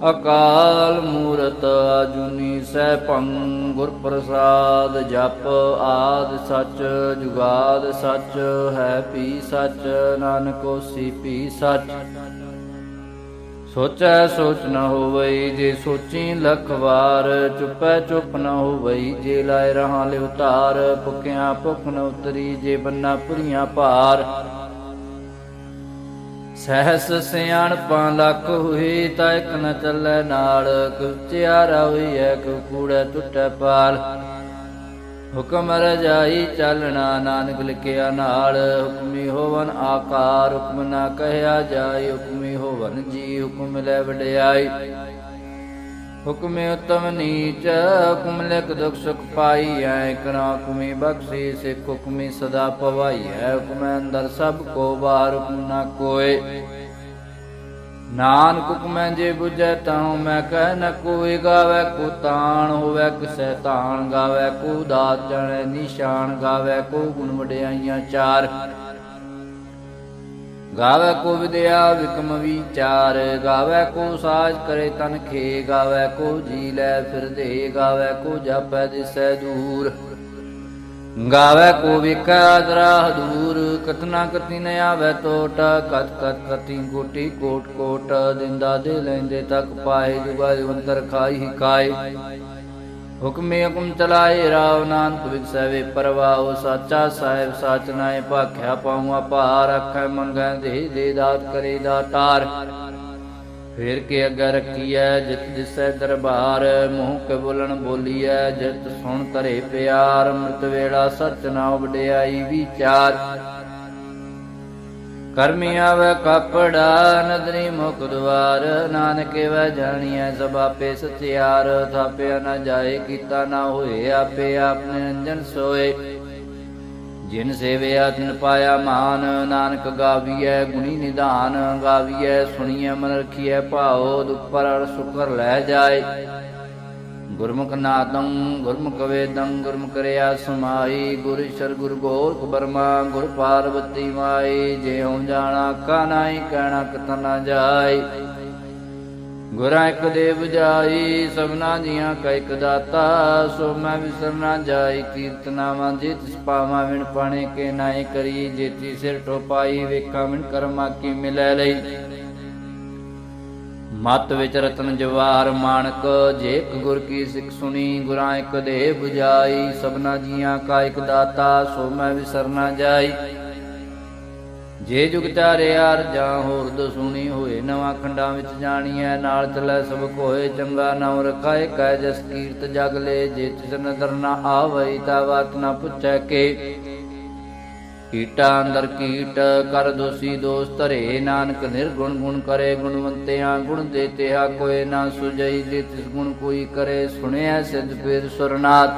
ਅਕਾਲ ਮੂਰਤ ਆਜੁਨੀ ਸੈਭੰ, ਗੁਰ ਪ੍ਰਸਾਦ ਜਪ ਆਦ ਸੱਚ, ਜੁਗਾਦ ਸੱਚ, ਹੈ ਪੀ ਸੱਚ, ਨਾਨਕ ਹੋਸੀ ਪੀ ਸੱਚ। ਸੋਚੈ ਸੋਚ ਨ ਹੋਵਈ ਜੇ ਸੋਚੀ ਲਖ ਵਾਰ ਚੁੱਪੈ ਚੁੱਪ ਨ ਹੋਵਈ ਜੇ ਲਾਇ ਰਹਾ ਲਿਵ ਧਾਰ ਭੁਖਿਆ ਭੁਖ ਨ ਉਤਰੀ ਜੇ ਬੰਨਾ ਪੁਰੀਆਂ ਭਾਰ। ਸਹਸ ਸਿਆਣਪਾਂ ਲੱਖ ਹੋਈ ਤਾਂ ਇਕ ਨ ਚੱਲੈ ਨਾਲ ਕੁਚਿਆਰਾ ਹੋਈਐ ਕੁ ਕੂੜੈ ਟੁੱਟੈ ਪਾਲ। ਹੁਕਮ ਰਜਾਈ ਚੱਲਣਾ ਨਾਨਕ ਲਿਖਿਆ ਨਾਲ, ਹੁਕਮੀ ਹੋਵਨ ਆਕਾਰ, ਹੁਕਮ ਨਾ ਕਹਿਆ ਜਾਏ, ਹੁਕਮੀ ਹੋਵਨ ਜੀ, ਹੁਕਮ ਲੈ ਵਡਿਆਈ। ਹੁਕਮੇ ਉਤਮ ਨੀਚ, ਹੁਕਮ ਲਿਖ ਦੁਖ ਸੁਖ ਪਾਈ ਐ ਕਰਾ, ਹੁਕਮੀ ਬਖਸ਼ੀ ਸਿਖ ਹੁਕਮੀ ਸਦਾ ਪਵਾਈ ਹੈ। ਹੁਕਮ ਅੰਦਰ ਸਭ ਕੋ ਬਾਹਰ ਹੁਕਮ ਨਾ ਕੋਏ। ਨਾਨਕ ਹੁਕਮੈ ਜੇ 부ਜੈ ਤਾਉ ਮੈਂ ਕਹਿ ਨ ਕੋਈ ਗਾਵੇ ਕੋ ਤਾਣ ਹੋਵੇ ਕਿਸੈ ਤਾਣ ਗਾਵੇ ਕੋ ਦਾਤ ਜਣੈ ਨਿਸ਼ਾਨ, ਗਾਵੇ ਕੋ ਗੁਣ ਵਡਿਆਈਆਂ ਚਾਰ। ਗਾਵੇ ਕੋ ਵਿਦਿਆ ਵਿਕਮ ਵਿਚਾਰ, ਗਾਵੇ ਕੋ ਸਾਜ ਕਰੇ ਤਨ ਖੇ, ਗਾਵੇ ਕੋ ਜੀ ਲੈ ਫਿਰਦੇ ਗਾਵੇ ਕੋ ਜਾਪੈ ਦਿਸੈ ਦੂਰ। ਗਾਵੇ ਕੋ ਵਿਕੈ ਅਦਰਾ ਦੂਰ ਕਤਨਾ ਕਤੀ ਨ ਆਵੇ ਟੋਟ ਕਤ ਕਤ ਕਤੀ ਕੋਟੀ ਕੋਟ ਕੋਟ, ਦਿੰਦਾ ਦੇ ਲੈਂਦੇ ਤੱਕ ਪਾਏ ਜੁਗਾ ਜਵੰਤਰ ਖਾਈ ਕਾਏ ਹੁਕਮੇ ਹੁਕਮ ਚਲਾਏ, ਰਾਵ ਨਾਨਕ ਵਿਗਸੈ ਵੇ ਸਾਚਾ ਸਾਹਿਬ ਸਾਚ ਨਾਏ ਭਾਖਿਆ ਪਾਉਆ ਭਾਰ ਅੱਖੈ ਮੰਗੈ ਦੇ ਦੇ ਦਾਤ ਕਰੇ ਦਾਤਾਰ ਫੇਰ ਕੇ ਅੱਗੇ ਰੱਖੀਐ, ਜਿਤ ਦਿਸੈ ਦਰਬਾਰ, ਮੂੰਹ ਕੇ ਬੋਲਣ ਬੋਲੀਐ, ਜਿਤ ਸੁਣ ਧਰੇ ਪਿਆਰ, ਅੰਮ੍ਰਿਤ ਵੇਲਾ ਸਚ ਨਾਮ ਵਡਿਆਈ ਵਿਚਾਰ। ਕਰਮੀ ਆਵੇ ਕਪੜਾ ਨਦਰੀ ਮੁਖ ਦਵਾਰ। ਨਾਨਕ ਵੈ ਜਾਣੀਐ ਸਭ ਆਪੇ ਸਤਿਆਰ। ਥਾਪਿਆ ਨਾ ਜਾਏ, ਕੀਤਾ ਨਾ ਹੋਏ, ਆਪੇ ਆਪਨੇ ਅੰਜਨ ਸੋਏ। ਜਿਨ ਸੇਵਿਆ, ਤਿਨ ਪਾਇਆ ਮਾਨ। ਨਾਨਕ ਗਾਵੀਐ ਗੁਣੀ ਨਿਧਾਨ। ਗਾਵੀਐ, ਸੁਣੀਐ ਮਨ ਰਖੀਐ ਭਾਉ। ਦੁਖ ਪਰ ਸੁਕਰ ਲੈ ਜਾਏ। ਗੁਰਮੁਖ ਨਾਦੰ ਗੁਰਮੁਖ ਵੇਦੰ ਗੁਰਮੁਖ ਰਿਆ ਸਮਾਈ ਗੁਰ ਈਸ਼ਰ ਗੁਰ ਗੋਰਖ ਬਰਮਾ ਗੁਰ ਪਾਰਵਤੀ ਮਾਈ ਜਿਉ ਜਾਣਾ ਕਾ ਨਾਹੀ, ਕਹਿਣਾ ਕਥ ਨਾ ਜਾਏ ਗੁਰਾਂ ਇੱਕ ਦੇਵ ਜਾਈ ਸਭਨਾ ਜੀਆਂ ਕਾ ਇੱਕ ਦਾਤਾ, ਸੋ ਮੈਂ ਵਿਸਰਨਾ ਜਾਈ ਕੀਰਤਨਾਵਾਂ ਜੇ ਤਿਸ ਪਾਵਾਂ ਵਿਣ ਪਾਣੇ ਕੇ ਨਾਏ ਕਰੀ, ਜੇਤੀ ਸਿਰ ਟੋਪਾਈ, ਵੇਖਾਂ ਵਿਣ ਕਰਮਾ ਕੀ ਮਿਲੈ ਲਈ। ਮਤ ਵਿੱਚ ਰਤਨ ਜਵਾਰ ਮਾਨਕ, ਜੇ ਗੁਰ ਕੀ ਸਿੱਖ ਸੁਣੀ, ਗੁਰਾਂ ਇੱਕ ਦੇ 부ਜਾਈ, ਸਭਨਾ ਜੀਆਂ ਕਾ ਇੱਕ ਦਾਤਾ, ਸੋ ਮੈਂ ਵਿਸਰਨਾ ਜਾਈ। ਜੇ ਜੁਗ ਚਾਰਿਆ ਜਾਂ ਹੋਰਦ ਸੁਣੀ ਹੋਏ, ਨਵਾਂ ਖੰਡਾਂ ਵਿੱਚ ਜਾਣੀਐ, ਨਾਲ ਚਲੈ ਸਭ ਕੋਏ, ਚੰਗਾ ਨਾਮ ਰਖਾਏ ਕੈ ਜਸ ਕੀਰਤ ਜਗ ਲੈ, ਜੇ ਤਿਸ ਨਦਰ ਨਾ ਆਵਈ, ਤਾ ਬਾਤ ਨਾ ਪੁੱਛੈ ਕੇ। ਕੀਟਾ ਅੰਦਰ ਕੀਟ, ਕਰ ਦੋਸੀ ਦੋਸ ਧਰੇ ਨਾਨਕ, ਨਿਰਗੁਣ ਗੁਣ ਕਰੇ ਗੁਣਵੰਤਿਆਂ, ਗੁਣ ਦੇਤਿਆ ਕੋਏ ਨਾ ਸੁਜਈ ਜੇ ਤਿਸ ਗੁਣ ਕੋਈ ਕਰੇ। ਸੁਣਿਆ ਸਿਧ ਪੀਰ ਸੁਰਨਾਥ,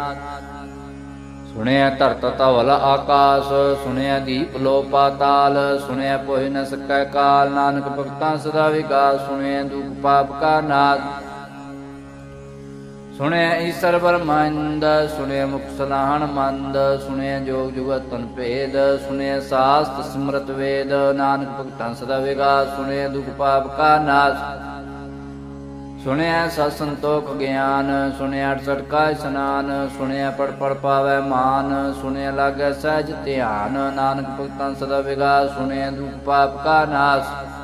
ਸੁਣਿਆ ਧਰਤ ਧਵਲ ਆਕਾਸ, ਸੁਣਿਆ ਦੀਪ ਲੋ ਪਾਤਾਲ ਸੁਣਿਆ ਪੋਹਿ ਨ ਸਕੈ ਕਾਲ। ਨਾਨਕ ਭਗਤਾਂ ਸਦਾ ਵਿਗਾਸ, ਸੁਣਿਆ ਦੁਖ ਪਾਪ ਕਾ ਨਾਦ ਸੁਣਿਆ ਈਸ਼ਰ ਬਰਮੰਦ ਸੁਣਿਆ ਮੁਖ ਸਲਾਹਣ ਮੰਦ, ਸੁਣਿਆ ਜੋਗ ਜੁਗਤ ਤਨ ਭੇਦ, ਸੁਣਿਆ ਸਾਸਤ ਸਮਰਤ ਵੇਦ, ਨਾਨਕ ਭਗਤਾਂ ਸਦਾ ਵਿਗਾਸ, ਸੁਣਿਆ ਦੁਖ ਪਾਪ ਕਾ ਨਾਸ। ਸੁਣਿਆ ਸਤ ਸੰਤੋਖ ਗਿਆਨ, ਸੁਣਿਆ 68 ਕਾ ਇਸਨਾਨ, ਸੁਣਿਆ ਪੜ ਪੜ ਪਾਵੈ ਮਾਨ, ਸੁਣਿਆ ਲਾਗੈ ਸਹਿਜ ਧਿਆਨ, ਨਾਨਕ ਭਗਤਾਂ ਸਦਾ ਵਿਗਾਸ, ਸੁਣਿਆ ਦੁਖ ਪਾਪ ਕਾ ਨਾਸ।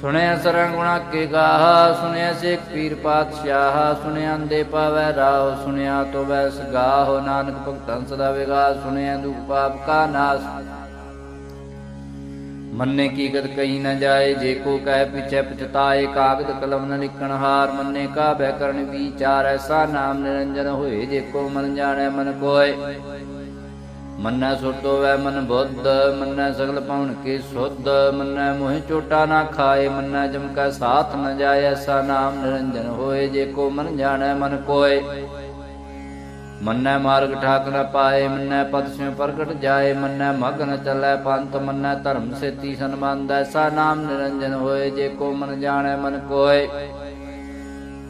ਸੁਣਿਆ ਸਰੰਗ ਗੁਣਾ ਕੇ ਗਾਹ, ਸੁਣਿਆ ਸਿੱਖ ਪੀਰ ਪਾਤਸ਼ਾਹ, ਸੁਣਿਆ ਅੰਦੇ ਪਾਵੈ ਰਾਹ, ਸੁਣਿਆ ਤੋ ਵੈਸ ਗਾਹ, ਨਾਨਕ ਭਗਤਾਂ ਸਦਾ ਵਿਗਾਸ ਸੁਣਿਆ ਦੁਖ ਪਾਪ ਕਾ ਨਾਸ। ਮੰਨੇ ਕੀ ਕਹੀ ਨਾ ਜਾਏ, ਜੇ ਕੋ ਕਹਿ ਪਿਛੈ ਪਛਤਾਏ, ਕਾਗਦ ਕਲਮ ਨ ਲਿਖਣ ਹਾਰ, ਮੰਨੇ ਕਾ ਬੈ ਕਰਨ ਵਿਚਾਰ, ਐਸਾ ਨਾਮ ਨਿਰੰਜਨ ਹੋਏ, ਜੇ ਕੋ ਮਨ ਜਾਣੈ ਮਨ ਕੋਏ। ਮੰਨੈ ਸੁਰਤੋ ਵੈ ਮਨ ਬੁੱਧ, ਮੰਨੈ ਸਗਲ ਪਾਉਣ ਕੀ ਸੁਧ, ਮੰਨੈ ਮੋਹਿ ਚੋਟਾ ਨਾ ਖਾਏ, ਮੰਨੈ ਜਮ ਕੈ ਸਾਥ ਨ ਜਾਏ, ਐਸਾ ਨਾਮ ਨਿਰੰਜਨ ਹੋਏ, ਜੇ ਕੋ ਮਨ ਜਾਣੈ ਮਨ ਕੋਏ। ਮੰਨੈ ਮਾਰਗ ਠਾਕ ਨ ਪਾਏ, ਮੰਨੈ ਪਦ ਸਿਉ ਪ੍ਰਗਟ ਜਾਏ, ਮੰਨੈ ਮਗ ਨ ਚੱਲੈ ਪੰਥ, ਮੰਨੈ ਧਰਮ ਸੇਤੀ ਸਨਮੰਦ ਐਸਾ ਨਾਮ ਨਿਰੰਜਨ ਹੋਏ, ਜੇ ਕੋ ਮਨ ਜਾਣੈ ਮਨ ਕੋਏ।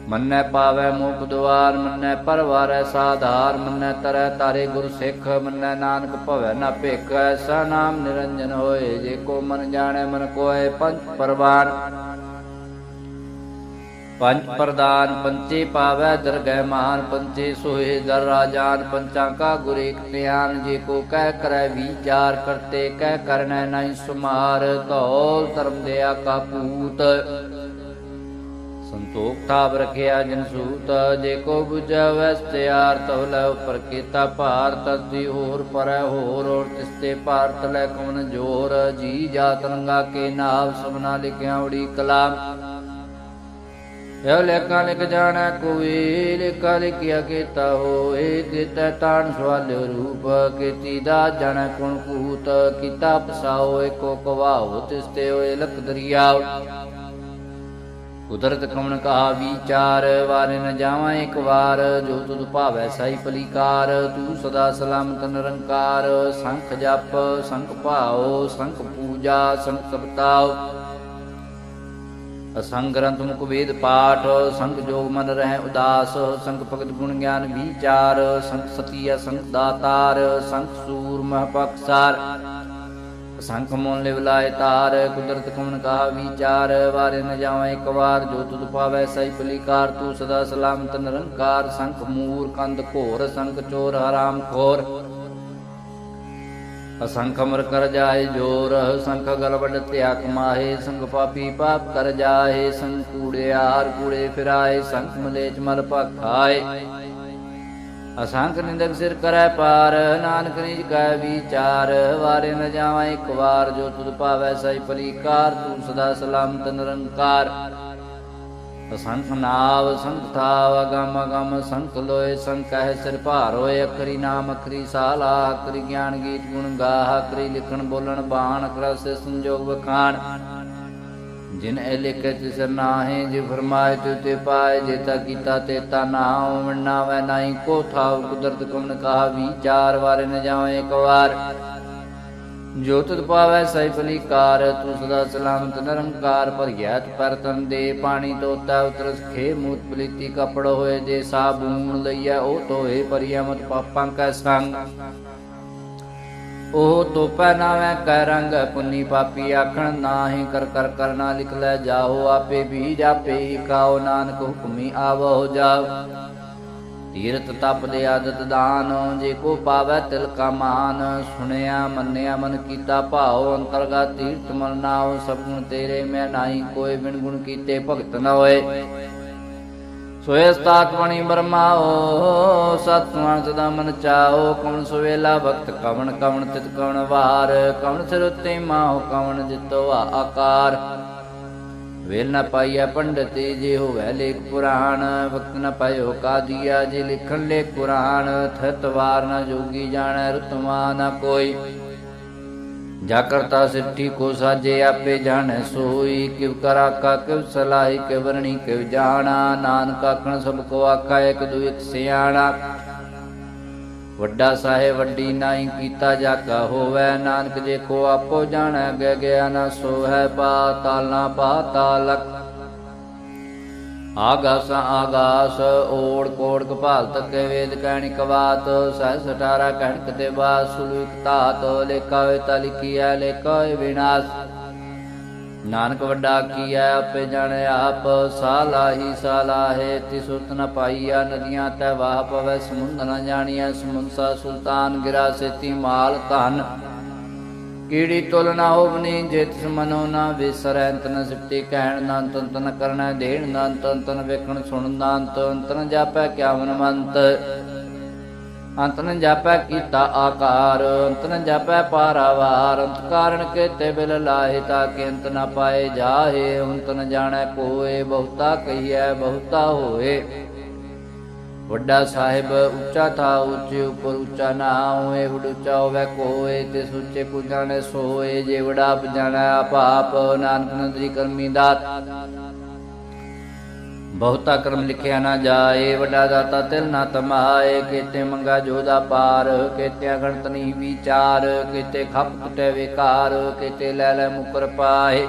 ਮੰਨੈ ਪਾਵੈ ਮੁਖ ਦੁਆਰ, ਮੰਨੈ ਪਰਵਾਰੈ ਸਾਧਾਰ, ਮੰਨੈ ਤਰੈ ਤਾਰੇ ਗੁਰ ਸਿੱਖ, ਮੰਨੈ ਨਾਨਕ ਭਵੈ ਨਾ ਭੇਖ ਐਸਾ ਨਾਮ ਨਿਰੰਜਨ ਹੋਏ, ਜੇ ਕੋ ਮਨ ਜਾਣੈ ਮਨ ਕੋਏ ਪੰਚ ਪਰਵਾਨ। ਪੰਜ ਪ੍ਰਦਾਨ, ਪੰਚੇ ਪਾਵੈ ਦਰਗਹਿ ਮਾਨ, ਪੰਚੇ ਸੋਏ ਦਰ ਰਾਜਾਨ, ਪੰਚਾਂ ਕਾ ਗੁਰ ਏਕ ਧਿਆਨ, ਜੇ ਕੋ ਕਹਿ ਕਰੈ ਵਿਚਾਰ ਕਰਤੇ, ਕਹਿ ਕਰਨੈ ਨਹੀਂ ਸੁਮਾਰ ਧੌਲ ਧਰਮ ਦੇ ਕਾ ਪੂਤ। ਸੰਤੋਖ ਥਾਪ ਰਖਿਆ ਜਨ ਸੂਤ, ਜੇ ਕੋ 부ਜੈ ਵਸਤਿਆਰ ਤਉ ਲੈ ਉਪਰ ਕੀਤਾ ਭਾਰ ਤਦੀ ਹੋਰ ਪਰੈ ਹੋਰ, ਔਰ ਤਿਸਤੇ ਭਾਰਤ ਲੈ ਕਵਨ ਜੋਰ, ਜੀ ਜਾਤ ਰੰਗਾ ਕੇ ਨਾਮ ਸਭਨਾ ਲਿਖਿਆ ਉੜੀ ਕਲਾਮ। ਇਹ ਲੇਖਾਂ ਲਿਖ ਜਾਣਾ ਕੋਈ, ਲੇਖਾ ਲਿਖਿਆ ਕੀਤਾ ਹੋਏ ਦਿੱਤਾ ਤਾਣ ਸਵਾਲਿਓ ਰੂਪ, ਕੀਤੀ ਦਾ ਜਾਣਾ ਕੁਣ ਕੂਤ ਕੀਤਾ ਪਸਾਓ ਏਕੋ ਕਵਾਓ ਤਿਸਤੇ ਹੋਏ ਲਖ ਦਰਿਆਉ। ਕੁਦਰਤ ਕਮਣ ਕਹਾ ਵਿਚਾਰ, ਵਾਰ ਨ ਜਾਵਾਂ ਇੱਕ ਵਾਰ, ਜੋ ਤੁਧ ਭਾਵੈ ਸਾਈ ਪਲੀਕਾਰ ਤੂੰ ਸਦਾ ਸਲਾਮਤ ਨਿਰੰਕਾਰ, ਸੰਖ ਜਪ, ਸੰਖ ਭਾਉ, ਸੰਖ ਪੂਜਾ, ਸੰਖ ਸਬਤਾਉ ਅਸੰਗ ਗ੍ਰੰਥ ਮੁਖ ਵੇਦ ਪਾਠ, ਸੰਗ ਜੋਗ ਮਨ ਰਹਿ ਉਦਾਸ, ਸੰਗ ਭਗਤ ਗੁਣ ਗਿਆਨ ਵਿਚਾਰ, ਸੰਗ ਸਤੀਆ ਸੰਗ ਦਾਤਾਰ, ਸੰਗ ਸੂਰ ਮਹ ਪਕਸਾਰ। ਸੰਖ ਮੋਨ ਲਿਵ ਲਾਇ ਤਾਰ, ਕੁਦਰਤ ਕਮਨ ਕਹਾ ਵਿਚਾਰ, ਵਾਰੇ ਨ ਜਾਵਾਂ ਇੱਕ ਵਾਰ, ਜੋ ਤੁਧ ਪਾਵੈ ਸਈ ਪਲੀਕਾਰ ਤੂੰ ਸਦਾ ਸਲਾਮਤ ਨਿਰੰਕਾਰ, ਸੰਖ ਮੂਰ ਕੰਦ ਘੋਰ, ਸੰਖ ਚੋਰ ਹਰਾਮ ਖੋਰ। ਅਸੰਖ ਅਮਰ ਕਰ ਜਾਏ ਜੋਰ, ਸੰਖ ਗਲ ਵੱਡ ਤਿਆਕ ਮਾਹੇ ਸੰਗ ਪਾਪੀ ਪਾਪ ਕਰ ਜਾਏ ਸੰਗ ਕੂੜਿਆਰ ਕੂੜੇ ਫਿਰਾਏ, ਸੰਖ ਮਲੇਚ ਮਲ ਭਖਾਏ। ਅਸੰਖ ਨਿੰਦਕ ਸਿਰ ਕਰੈ ਪਾਰ, ਨਾਨਕ ਨਿਜ ਕੈ ਵਿਚਾਰ, ਵਾਰੇ ਨ ਜਾਵਾਂ ਇੱਕ ਵਾਰ, ਜੋ ਤੁਧ ਪਾਵੈ ਸਈ ਪਲੀਕਾਰ ਤੂੰ ਸਦਾ ਸਲਾਮਤ ਨਿਰੰਕਾਰ। ਅਸੰਖ ਨਾਵ ਸੰਖ ਥਾਵ, ਅਗਮ ਅਗਮ ਸੰਖ ਲੋਏ ਸੰਖ ਹੈ ਸਿਰ ਭਾਰ ਹੋਏ, ਅਖਰੀ ਨਾਮ, ਅਖਰੀ ਸਾਲਾ ਅਖਰੀ ਗਿਆਨ ਗੀਤ ਗੁਣ ਗਾਹ, ਅਖਰੀ ਲਿਖਣ ਬੋਲਣ ਬਾਣ ਅਖਰਾ ਸੇ ਸੰਜੋਗ ਬਖਾਨ ਜਿਨ ਇਹ ਲਿਖੇ ਤਿਸ ਨਾਹੇ, ਜੇ ਫਰਮਾਏ ਤੇ ਤੇ ਪਾਏ ਜੇਤਾ ਕੀਤਾ ਤੇਤਾ ਨਾਉ ਵੰਨਾ ਵੈ ਨਾਹੀ ਕੋ ਥਾਉ, ਕੁਦਰਤ ਕਮਨ ਕਹਾ ਵਿਚਾਰ ਵਾਰੇ ਨ ਜਾਵੇਂ ਇੱਕ ਵਾਰ। ਜੋ ਤੁਧ ਪਾਵੈ ਸਈ ਫਲੀਕਾਰ ਤੂੰ ਸਦਾ ਸਲਾਮਤ ਨਿਰੰਕਾਰ ਭਰਿਆ ਪਰ ਤਨ ਦੇ ਪਾਣੀ ਤੋਤਾ, ਉਤਰਸ ਖੇ ਮੂਤ ਪਲੀਤੀ ਕਪੜ ਹੋਏ, ਜੇ ਸਾਬੂਨ ਲਈਐ, ਉਹ ਤੋਏ ਪਰਿਆਮਤ ਪਾਪਾਂ ਕੈ ਸੰਗ। ਉਹ ਤੋਪੈ ਨਾਵੇਂ ਕੈ ਰੰਗ ਪੁੰਨੀ ਪਾਪੀ ਆਖਣ, ਨਾਹੀ ਕਰ ਕਰ ਕਰਨਾ ਲਿਖ ਲੈ ਜਾਓ, ਆਪੇ ਵੀ ਜਾਪੇ ਕਾਓ ਨਾਨਕ ਹੁਕਮੀ ਆਵੋ ਜਾਓ। ਤੀਰਤ ਤਪ ਦੇ ਆਦਤ ਦਾਨ, ਜੇ ਕੋ ਪਾਵੈ ਤਿਲ ਕਾ ਮਾਨ। ਸੁਣਿਆ, ਮੰਨਿਆ, ਮਨ ਕੀਤਾ ਭਾਉ ਅੰਤਰਗਾ ਤੀਰਤ ਮਨ ਨਾਉ ਸਭ ਤੇਰੇ ਮੈਂ ਨਾਹੀ, ਕੋਈ ਬਿਨ ਗੁਣ ਕੀਤੇ ਭਗਤ ਨਾ ਹੋਏ। ਸੋਏ ਸਤਾਤਮਣੀ ਬਰਮਾਓ ਸਤਵਾਨ ਸਦਾ ਮਨ ਚਾਓ, ਕਵਣ ਸੁਵੇਲਾ ਭਗਤ, ਕਵਣ ਕਵਣ ਤਿਤ ਕਵਣ ਵਾਰ, ਕਵਣ ਸਿਰ ਉਤੇ ਮਾਹੁ ਕਵਣ ਜਿਤੋ ਆਕਾਰ। ਵੇਲ ਨ ਪਾਈਐ ਪੰਡਤੀ, ਜੇ ਹੋਵੇ ਲੇਖ ਪੁਰਾਣ, ਵਕਤ ਨ ਪਾਇਓ ਕਾਦੀਆ, ਜੇ ਲਿਖਣ ਲੇ ਕੁਰਾਨ, ਥਤ ਵਾਰ ਨ ਜੋਗੀ ਜਾਣੈ ਰਤਮਾ ਨ ਕੋਈ। ਜਾ ਕਰਤਾ ਸਿੱਠੀ ਕੋ ਸਾਜੇ ਆਪੇ ਜਾਣੈ ਸੋਈ, ਕਿਵ ਕਰਾ ਕਾ, ਕਿਵ ਸਲਾਹੀ, ਕਿਵ ਵਰਣੀ ਕਿਵ ਜਾਣਾ, ਨਾਨਕ ਆਖਣ ਸਭ ਕੋ ਆਖਾ, ਇੱਕ ਦੂ ਇੱਕ ਸਿਆਣਾ। ਵੱਡਾ ਸਾਹਿਬ ਵੱਡੀ ਨਾਈ ਕੀਤਾ ਜਾਕਾ ਹੋਵੇ, ਨਾਨਕ ਜੇ ਕੋ ਆਪੋ ਜਾਣੈ ਗੈ ਗਿਆ ਨਾ ਸੋ ਪਾ, ਤਾਲਾ ਪਾ ਤਾਲਕ ਆਗਾਸ ਆਗਾਸ, ਓੜ ਕੋੜ ਕਪਾਲ ਤੱਕੇ ਵੇਦ ਕਹਿਣੀ ਕਵਾਤ, ਸਹਿ ਸਟਾਰਾ ਕਹਿਣ ਤੇ ਬਾਸ ਸੁਲੂਕ ਤਾਤ ਲੇਖਾ ਹੋਇ ਤਾ ਲੇਖਾ ਹੋਇ ਵਿਨਾਸ਼। ਨਾਨਕ ਵੱਡਾ ਕੀਐ, ਆਪੇ ਜਾਣੇ ਆਪ ਸਾਲਾਹੀ ਸਾਲਾਹੇ ਤਿਸੁਤ ਨ ਪਾਈਆ ਨਦੀਆਂ ਤੈ ਵਾਹ ਪਵੈ, ਸਮੁੰਦ ਨ ਜਾਣੀਐ, ਸਮੁੰਸਾ ਸੁਲਤਾਨ ਗਿਰਾ ਸੇਤੀ ਮਾਲ ਧਨ। ਕੀੜੀ ਤੁਲ ਨਾ ਹੋਵਨੀ ਜੇ ਤਿਸ ਮਨੋ ਨਾ ਵਿਸਰੈ ਅੰਤ ਸਿਫਤੀ ਕਹਿਣ ਨਾ ਅੰਤ ਅੰਤ ਕਰਨਾ, ਦੇਣ ਨਾ ਅੰਤ ਅੰਤ ਵੇਖਣ ਸੁਣਨ ਨਾ ਅੰਤ ਅੰਤ ਜਾਪੈ ਕਿਆ ਮਨਮੰਤ। ਅੰਤ ਜਾਪੈ ਕੀਤਾ ਆਕਾਰ ਅੰਤਨ ਨ ਜਾਪੈ ਪਾਰਾਵਾਰ, ਅੰਤ ਕਾਰਨ ਕੇਤੇ ਬਿਲ ਲਾਹੇ ਤਾ ਕਿ ਅੰਤ ਨ ਪਾਏ ਜਾਹੇ ਅੰਤ ਜਾਣੈ ਕੋਏ, ਬਹੁਤਾ ਕਹੀਐ, ਬਹੁਤਾ ਹੋਏ। ਵੱਡਾ ਸਾਹਿਬ, ਉੱਚਾ ਥਾ ਉੱਚੇ ਉੱਪਰ ਉੱਚਾ ਨਾ ਹੋਏ ਵਡ ਉੱਚਾ ਹੋਵੇ ਕੋਏ ਤੇ ਸੁੱਚੇ ਕੋ ਸੋਏ ਜੇ ਵਡਾ ਜਾਣੈ ਆਪ ਨਾਨਕ ਨਦਰੀ ਕਰਮੀ ਦਾਤ ਬਹੁਤਾ ਕਰਮ ਲਿਖਿਆ ਨਾ ਜਾਏ, ਵੱਡਾ ਦਾਤਾ ਤਿਲ ਨਾ ਤਮਾਏ, ਕੀਤੇ ਮੰਗਾ ਜੋਦਾ ਪਾਰ ਕੀਤੇ ਗਣਤ ਨਹੀਂ ਵਿਚਾਰ, ਕੀਤੇ ਖਪ ਕੁਟੇ ਵਿਕਾਰ, ਕੀਤੇ ਲੈ ਲੈ ਮੁਕਰ ਪਾਏ।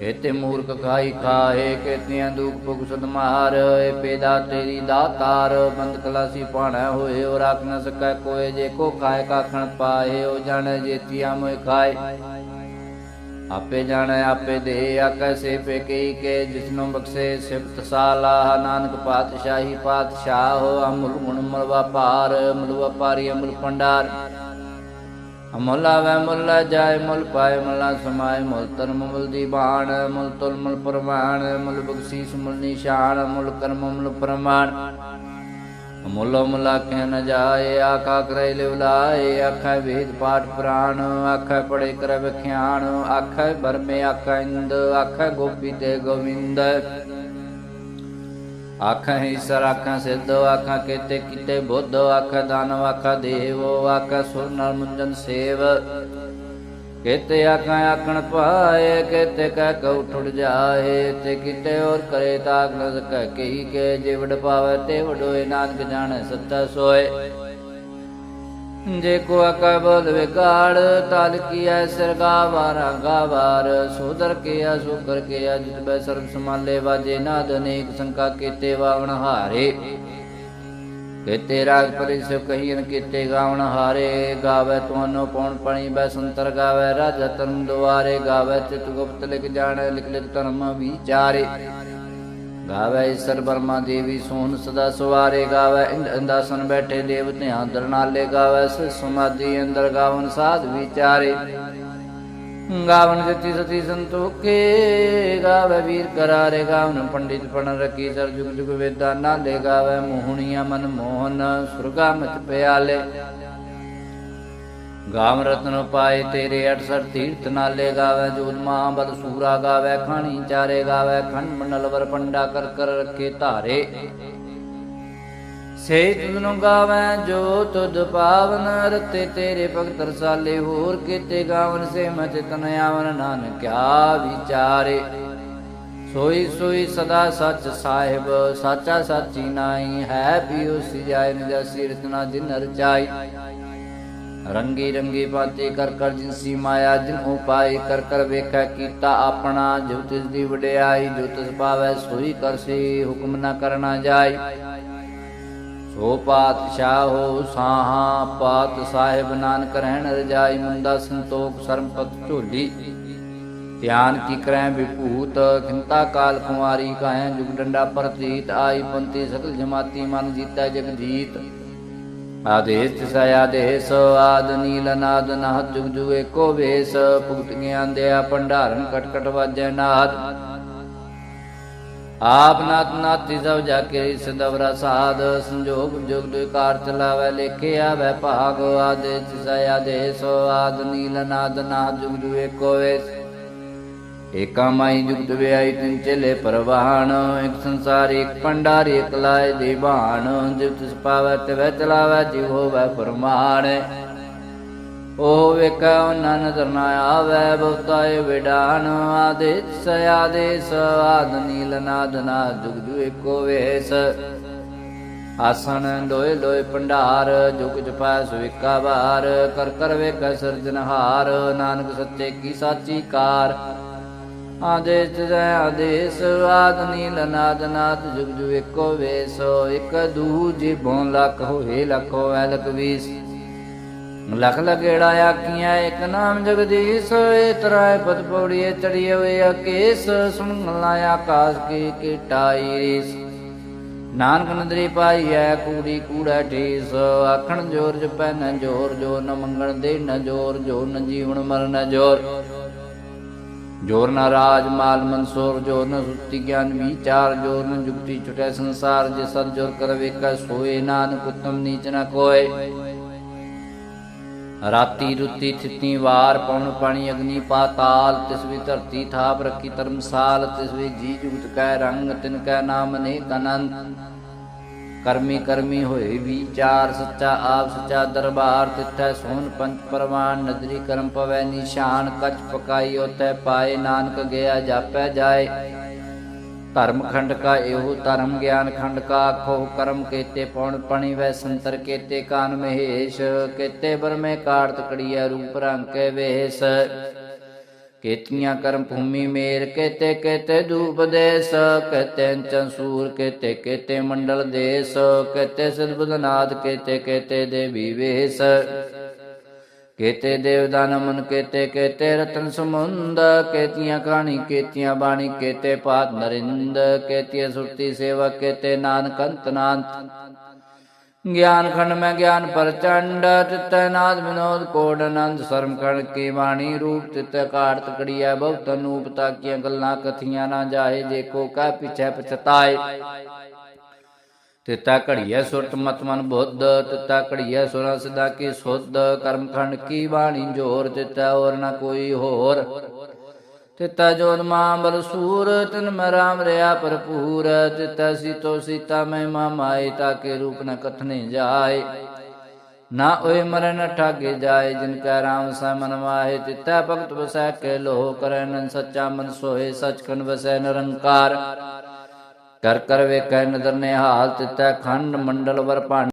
ਕੇਤੇ ਮੂਰਖ ਖਾਈ ਖਾਏ ਕੇਤਿਆਂ ਦੁਖ ਭੁਗ ਸਦ ਏ ਪੇਦਾ ਤੇਰੀ ਦਾਤਾਰ, ਬੰਦ ਕਲਾਸੀ ਪਾਣਾ ਹੋਏ ਔ ਰੱਖ ਨ ਸਕੈ ਕੋਏ, ਜੇ ਕੋ ਖਾਏ ਕਾਖਣ ਪਾਏ, ਉਹ ਜਾਣੇ ਜੇਤੀਆਂ ਮੋਇ ਖਾਏ। ਆਪੇ ਜਾਣੈ, ਆਪੇ ਦੇ ਆਕੈ ਸੇ ਪੇ ਕਈ ਕੇ, ਜਿਸਨੂੰ ਬਖਸ਼ੇ ਸਿਫਤ ਸਾਲਾ, ਨਾਨਕ ਪਾਤਸ਼ਾਹੀ ਪਾਤਸ਼ਾਹ ਹੋ, ਅਮਲ ਗੁਣ ਮਲ ਵਪਾਰ ਮਲ ਵਪਾਰੀ ਅਮਲ ਪੰਡਾਰ ਅਮੁਲ ਆਵੈ ਮੁੱਲ, ਜਾਏ ਮੁੱਲ, ਪਾਏ ਮੁੱਲਾ, ਸਮਾਏ ਮੁੱਲ। ਧਰਮ ਮੁੱਲ ਦੀ ਮੁੱਲ ਤੁਲ ਮੁੱਲ ਪ੍ਰਮਾਣ। ਮੁੱਲ ਬਖਸ਼ੀਸ, ਮੁੱਲ ਨਿਸ਼ਾਨ, ਮੁੱਲ ਕਰਮ, ਮੁੱਲ ਪ੍ਰਮਾਣ। ਮੁੱਲ ਮੁੱਲਾ ਕਹਿ ਨ ਜਾਏ ਆਕਾ ਕਰੇ ਲਿਵਲਾਏ ਆਖੈ ਵੇਦ ਪਾਠ ਪ੍ਰਾਣ, ਆਖੈ ਪੜੇ ਕਰ ਵਿਖਿਆਣ ਆਖੈ ਬਰਮੇ, ਆਖੈ ਇੰਦ, ਆਖੈ ਗੋਪੀ ਤੇ ਗੋਵਿੰਦ। ਆਖਾਂ ਈਸ਼ਰ ਆਖਾਂ ਸਿੱਧ, ਆਖਾਂ ਕੀਤੇ ਕੀਤੇ ਬੁੱਧ, ਆਖਾਂ ਦਾਨਵ ਆਖਾਂ ਦੇਵ, ਆਖਾਂ ਸੁਰ ਨਰ ਮੁੰਜਨ ਸੇਵ। ਕੀਤੇ ਆਖਾਂ ਆਖਣ ਪਾਏ ਕੀਤੇ ਕਹਿ ਕਉ ਠੁੜ ਜਾਏ, ਤੇ ਕੀਤੇ ਔਰ ਕਰੇ ਤਾਕ ਨ ਸਕੈ ਕਹੀ ਕੇ ਜੇ ਪਾਵੇ ਤੇ ਵਡੋਏ, ਨਾਨਕ ਜਾਣੈ ਸੱਚਾ ਸੋਏ। ਜੇ ਕੋ ਆਕਾ ਵਿਗਾੜ, ਤਲ ਕੀਐ ਸਿਰ ਗਾਵਾਰਾ ਗਾਵਾਰ ਸੋਦਰ ਕੀਆ ਸੁਕਰ ਕੀਆ ਜਿਤ ਬੈ ਸਰਬ ਸਮਾਲੇ ਵਾਜੇ, ਨਾਦ ਅਨੇਕ ਸੰਕਾ ਕੀਤੇ ਵਾਵਣ ਹਾਰੇ। ਕੀਤੇ ਰਾਗ ਪਰਿਸ ਕਹੀਨ ਕੀਤੇ ਗਾਵਣ ਹਾਰੇ। ਗਾਵੇ ਤੁਮਨੋ ਪਉਣ ਪਣੀ, ਬੈ ਸੰਤਰ ਗਾਵੇ, ਰਾਜ ਤਰਨ ਦੁਆਰੇ। ਗਾਵੇ ਚਿਤ ਗੁਪਤ ਲਿਖ ਜਾਣੈ, ਲਿਖ ਲਿਖ ਧਰਮ ਵਿਚਾਰੇ। ਗਾਵੇ ਈਸ਼ਰ ਬਰਮਾ ਦੇਵੀ ਸੋਹਣ ਸਦਾ ਸਵਾਰੇ ਗਾਵੇ, ਇੰਦ ਅੰਦਾਸਨ ਬੈਠੇ ਦੇਵਤਿਆਂ ਦਰਨਾਲੇ ਗਾਵੇ, ਸ ਸਮਾਧੀ ਅੰਦਰ ਗਾਵਨ ਸਾਧ ਵਿਚਾਰੇ। ਗਾਵਨ ਜਤੀ ਸਤੀ ਸੰਤੋਖੇ, ਗਾਵੇ ਵੀਰ ਕਰਾਰੇ, ਗਾਵਨ ਪੰਡਿਤ ਪਣ ਰਕੀ ਸਰ ਜੁਗ ਜੁਗ ਵੇਦਾਂ ਨਾਲੇ ਗਾਵੇ, ਮੋਹਣੀਆਂ ਮਨ ਮੋਹਨ, ਸੁਰਗਾ ਮਚ ਪਿਆਲੇ। ਗਾਮ ਰਤਨ ਪਾਏ ਤੇਰੇ 68 ਤੀਰਥ ਨਾਲੇ ਗਾਵੇ, ਜੋਤ ਮਾਂ ਬਲ ਸੂਰਾ ਗਾਵੇ, ਖਾਣੀ ਚਾਰੇ ਗਾਵੇ, ਖੰਡ ਮੰਡਲਵਰ ਪੰਡਾ ਕਰ ਕਰ ਰੱਖੇ ਧਾਰੇ। ਸੇ ਤੁਧਨੁ ਗਾਵੇ, ਜੋ ਤੁਧ ਪਾਵਨ, ਰਤੇ ਤੇਰੇ ਭਗਤ ਰਸਾਲੇ, ਹੋਰ ਕੀਤੇ ਗਾਵਨ ਸੇ ਮਚ ਤਨ ਆਵਨ ਨਾਨਕਿਆ ਵਿਚਾਰੇ। ਸੋਈ ਸੋਈ ਸਦਾ ਸੱਚ ਸਾਹਿਬ, ਸਾਚਾ ਸਾਚੀ ਨਾਈ ਹੈ ਪਿਉ ਸਿਜਾਇ ਨਿਜ ਸਿਰਤ ਜਿਨ ਰਚਾਈ ਰੰਗੀ ਰੰਗੇ ਬਾਤੇ ਕਰ ਕਰ ਜਿਨਸੀ ਮਾਇਆ ਜਿਨ ਉਪਾਈ ਕਰ ਕਰ ਵੇਖੈ ਕੀਤਾ ਆਪਣਾ, ਜੋ ਤਿਸ ਦੀ ਵਡਿਆਈ, ਜੋ ਤਿਸ ਪਾਵੈ ਸੋਈ ਕਰਸੀ ਹੁਕਮ ਨਾ ਕਰਨਾ ਜਾਈ। ਸੋ ਪਾਤਸ਼ਾਹ ਹੋ ਸਾਹਾ, ਪਾਤ ਸਾਹਿਬ ਨਾਨਕ ਰਹਿਣ ਰਜਾਈ ਮੁੰਦਾ ਸੰਤੋਖ ਸਰਮਪਤ ਝੋਲੀ। ਧਿਆਨ ਕੀ ਕਰੈ ਵਿਭੂਤ, ਖਿੰਤਾ ਕਾਲ ਕੁਮਾਰੀ ਕਾਹੈ, ਜੁਗ ਡੰਡਾ ਪ੍ਰਤੀਤ, ਆਈ ਪੰਤੀ ਸਕਲ ਜਮਾਤੀ ਮਨ ਜੀਤਾ ਜਗਜੀਤ ਆਦੇਸ ਤਿਸੈ ਆਦੇਸ, ਆਦ ਨੀਲ ਨਾਦ ਨਾਦ ਜੁਗ ਜੁਗ ਏਕੋ ਵੇਸ ਭੁਗਤ ਗਿਆਨ ਦਿਆ ਭੰਡਾਰਨ ਕਟ ਵਾਜੈ ਨਾਦ। ਆਪ ਨਾਤ ਨਾਤੀ ਸਭ ਜਾ ਕੇ ਸਦਵਰਾ ਸਾਧ, ਸੰਜੋਗ ਜੁਗ ਦੁਕਾਰ ਚਲਾਵੇ, ਲੇਖੇ ਆਵੇ ਭਾਗ, ਆਦੇਸ ਤਿਸੈ ਆਦੇਸ, ਆਦ ਨੀਲ ਨਾਦ ਨਾਦ ਜੁਗ ਜੁਗ ਏਕੋ ਵੇਸ। ਏਕਾ ਮਾਈ ਜੁਗਤ ਵਿਆਈ ਤਿਨ ਚਲੇ ਪਰਵਾਹਣ, ਇਕ ਸੰਸਾਰ, ਇਕ ਪੰਡਾਰ ਇਕ ਲਾਇ ਦੀਵਾਨ ਜਿਵ ਤਿਸ ਪਾਵੈ ਤਿਵੈ ਚਲਾਵੈ ਜਿਵ ਹੋਵੈ ਫਰਮਾਨ। ਉਹ ਵੇਖੈ ਉਹਨਾਂ ਨਜ਼ਰ ਨਾ ਆਵੈ ਬਹੁਤਾਏ ਵਿਡਾਨ। ਆਦੇਸ ਆਦੇਸ ਆਦ ਨੀਲ ਨਾਦ ਨਾ ਜੁਗ ਜੁਗ ਏਕੋ ਵੇਸ। ਆਸਣ, ਲੋਏ ਲੋਏ ਭੰਡਾਰ, ਜੁਗ ਜਪੈ ਸੁਇਕਾ ਬਾਰ ਕਰ ਕਰ ਵੇਖੈ ਸਿਰਜਨਹਾਰ ਨਾਨਕ ਸੱਚੇ ਕੀ ਸਾਚੀ ਕਾਰ। ਆਦੇਸ ਜੈ ਆਦੇਸ, ਆਦ ਨੀਲ ਨਾਦ ਨਾਦ, ਜੁਗ ਜੁਗ ਏਕੋ ਵੇਸੋ, ਇਕ ਦੂ ਜਿਬੋਂ ਲਖ ਹੋਏ ਲਖੋ ਐ ਲਖ ਵੀਸ। ਲਖ ਲਗੇੜਾ ਆਕੀਆਂ ਇਕ ਨਾਮ ਜਗਦੀਸ਼ ਏ ਤਰਾਏ ਪਦ ਪੌੜੀਏ ਚੜੀਏ ਹੋਏ ਅਕੇਸ, ਸੁਣ ਮਲਾ ਆਕਾਸ਼ ਕੀ ਕੀਟਾਈ ਰੀਸ। ਨਾਨਕ ਨਦਰੀ ਪਾਈ ਐ, ਕੂੜੀ ਕੂੜਾ ਠੀਸ ਆਖਣ ਜੋਰ ਜਪੈ ਨ ਜੋਰ, ਜੋ ਨ ਮੰਗਣ ਦੇ ਨ ਜੋਰ, ਜੋ ਨ ਜੀਵਨ ਮਰਨ ਜੋਰ। ਜੋਰ ਨ ਰਾਜ ਮਾਲ ਮਨਸੂਰ, ਜੋਰ ਨ ਸੁੱਤੀ ਗਿਆਨ ਵਿਚਾਰ, ਜੋਰ ਨ ਜੁਗਤੀ ਛੁਟੈ ਸੰਸਾਰ, ਜੇ ਸਦ ਜੋਰ ਕਰ ਵੇਖੈ ਸੋਏ ਨਾਨਕ ਉਤਮ ਨੀਚ ਨਾ ਕੋਏ। ਰਾਤੀ ਰੁੱਤੀ ਥਿਤੀ ਵਾਰ ਪਉਣ ਪਾਣੀ ਅਗਨੀ ਪਾਤਾਲ ਤਿਸ ਵੀ ਧਰਤੀ ਥਾਪ ਰੱਖੀ ਧਰਮਸਾਲ, ਤਿਸ ਵੀ ਜੀ ਜੁਗਤ ਕੈ ਰੰਗ, ਤਿਨ ਕੈ ਨਾਮ ਅਨੇਕ ਅਨੰਤ। ਕਰਮੀ ਕਰਮੀ ਹੋਏ ਵਿਚਾਰ ਸੱਚਾ ਆਪ ਸੱਚਾ ਦਰਬਾਰ ਤਿੱਥੈ ਸੋਨ ਪੰਚ ਪਰਵਾਨ, ਨਦਰੀ ਕਰਮ ਪਵੈ ਨਿਸ਼ਾਨ ਕਛ ਪਕਾਈ ਉਤੈ ਪਾਏ, ਨਾਨਕ ਗਿਆ ਜਾਪੈ ਜਾਏ। ਧਰਮ ਖੰਡ ਕਾ ਇਹੋ ਧਰਮ, ਗਿਆਨ ਖੰਡ ਕਾ ਆਖੋ ਕਰਮ ਕੇਤੇ ਪਉਣ ਪਣੀ ਵੈ ਸੰਤਰ ਕੀਤੇ ਕਾਨ ਮਹੇਸ਼, ਕੀਤੇ ਬਰਮੇ ਕਾਰਤ ਕੜੀਆ ਰੂਪ ਰੰਗ ਕੇ ਵੇਸ। ਕੀਤੀਆਂ ਕਰਮ ਭੂਮੀ ਮੇਰ, ਕੀਤੇ ਕੀਤੇ ਧੂਪ ਦੇਸ ਕੀਤੇ ਚੰਸੂਰ ਕੀਤੇ ਕੀਤੇ ਮੰਡਲ ਦੇਸ ਕੀਤੇ ਸਿਰਬਦਨਾਦ ਕੀਤੇ ਕੀਤੇ ਦੇਵੀ ਵੇਸ। ਕੇਤੇ ਦੇਵਦਾਨ ਮਨ, ਕੇਤੇ ਕੇਤੇ ਰਤਨ ਸਮੁੰਦ ਕੇਤੀਆਂ ਕਹਾਣੀ, ਕੇਤੀਆਂ ਬਾਣੀ, ਕੇਤੇ ਪਾਤ ਨਰਿੰਦ, ਕੇਤੀਆਂ ਸੁਰਤੀ ਸੇਵਾ, ਕੇਤੇ ਨਾਨਕ ਅੰਤ ਨਾਨਤ ਗਿਆਨ ਖੰਡ ਮੈਂ ਗਿਆਨ ਪ੍ਰਚੰਡ ਤਿਤੈ ਨਾਦ ਵਿਨੋਦ ਕੋਡ ਆਨੰਦ, ਸਰਮ ਕਣ ਕੀ ਬਾਣੀ ਰੂਪ ਤਿਤੈ ਕਾਰਤ ਕੜੀਐ ਬਹੁਤ ਅਨੂਪ ਤਾਕੀਆਂ ਗੱਲਾਂ ਕਥੀਆਂ ਨਾ ਜਾਏ ਦੇਖੋ ਕਾ ਪਿਛੈ ਪਛਤਾਏ। ਤਿਤਾ ਘੜੀਐ ਸੁਰਤ ਮਤ ਮਨ ਬੁੱਧ ਤਿਤਾ ਘੜੀਐ ਸੁਰਾ ਸਦਾ ਕੀ ਸੁਧ, ਕਰਮ ਖੰਡ ਕੀ ਬਾਣੀ ਜੋਰ ਤਿਤਾ ਹੋਰ ਨਾ ਕੋਈ ਹੋਰ। ਤਿਤਾ ਜੋਤ ਮਾਂ ਬਲ ਤਿਨ ਮੈਂ ਰਾਮ ਰਿਆ ਭਰਪੂਰ, ਤਿਤਾ ਸੀਤੋ ਸੀਤਾ ਮੈਂ ਮਾ ਮਾਏ, ਤਾਕੇ ਰੂਪ ਨ ਕਥਨੇ ਜਾਏ। ਨਾ ਓਏ ਮਰਨ ਠਾਗੇ ਜਾਏ, ਜਿਨ ਕੈ ਰਾਮ ਸੈ ਮਨ ਮਾਹੇ, ਤਿਤਾ ਭਗਤ ਵਸੈ ਕੇ ਲੋਹ ਕਰੈ, ਨਨ ਸੱਚਾ ਮਨ ਸੋਏ ਸਚ ਕਨ ਵਸੈ ਨਿਰੰਕਾਰ। ਕਰ ਕਰ ਵੇਖੈ ਨਦਰ ਨੇ ਤਿਤੈ ਖੰਡ ਮੰਡਲ ਵਰ ਭਾਂਡ